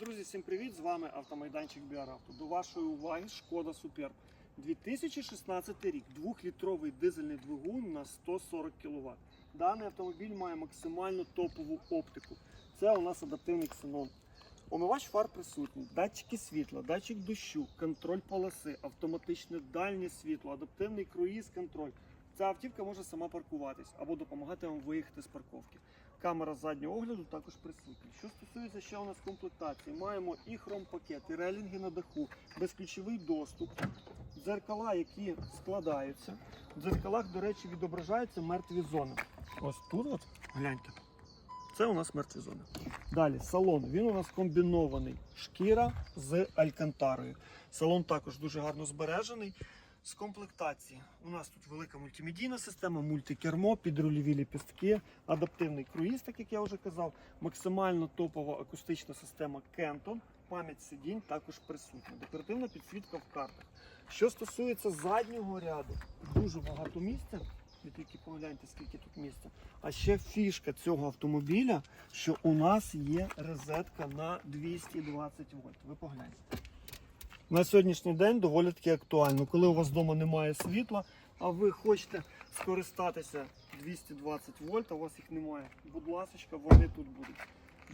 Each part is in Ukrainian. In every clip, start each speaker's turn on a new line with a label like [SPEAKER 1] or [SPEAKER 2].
[SPEAKER 1] Друзі, всім привіт! З вами автомайданчик Біаравто. До вашої уваги Шкода Суперб. 2016 рік, 2-літровий дизельний двигун на 140 кВт. Даний автомобіль має максимально топову оптику. Це у нас адаптивний ксенон. Омивач фар присутній, датчики світла, датчик дощу, контроль полоси, автоматичне дальнє світло, адаптивний круїз контроль. Ця автівка може сама паркуватись або допомагати вам виїхати з парковки. Камера заднього огляду також присутня. Що стосується ще у нас комплектації, маємо і хром-пакет, і релінги на даху, безключовий доступ, дзеркала, які складаються. В дзеркалах, до речі, відображаються мертві зони. Ось тут, от, гляньте. Це у нас мертві зони. Далі салон. Він у нас комбінований. Шкіра з алькантарою. Салон також дуже гарно збережений. З комплектації у нас тут велика мультимедійна система, мультикермо, підрульові ліпістки, адаптивний круїз, так як я вже казав, максимально топова акустична система Kenton, пам'ять сидінь також присутня, декоративна підсвітка в картах. Що стосується заднього ряду, дуже багато місця. Ви тільки погляньте, скільки тут місця. А ще фішка цього автомобіля, що у нас є розетка на 220 вольт. Ви погляньте. На сьогоднішній день доволі таки актуально. Коли у вас вдома немає світла, а ви хочете скористатися 220 вольт, а у вас їх немає. Будь ласка, вони тут будуть.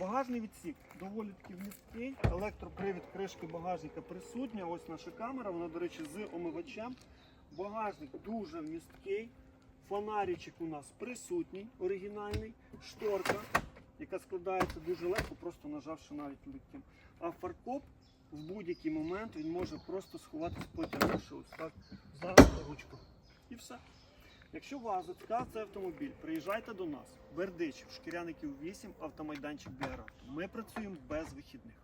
[SPEAKER 1] Багажний відсік доволі таки вмісткий. Електропривід кришки багажника присутня. Ось наша камера, вона, до речі, з омивачем. Багажник дуже вмісткий. Фонаричок у нас присутній, оригінальний, шторка, яка складається дуже легко, просто нажавши навіть ліктем. А фаркоп в будь-який момент він може просто сховатися, потягнувши ось так за ручку. І все. Якщо вас зацікав цей автомобіль, приїжджайте до нас. Бердичів, Шкіряників 8, автомайданчик Біаравто. Ми працюємо без вихідних.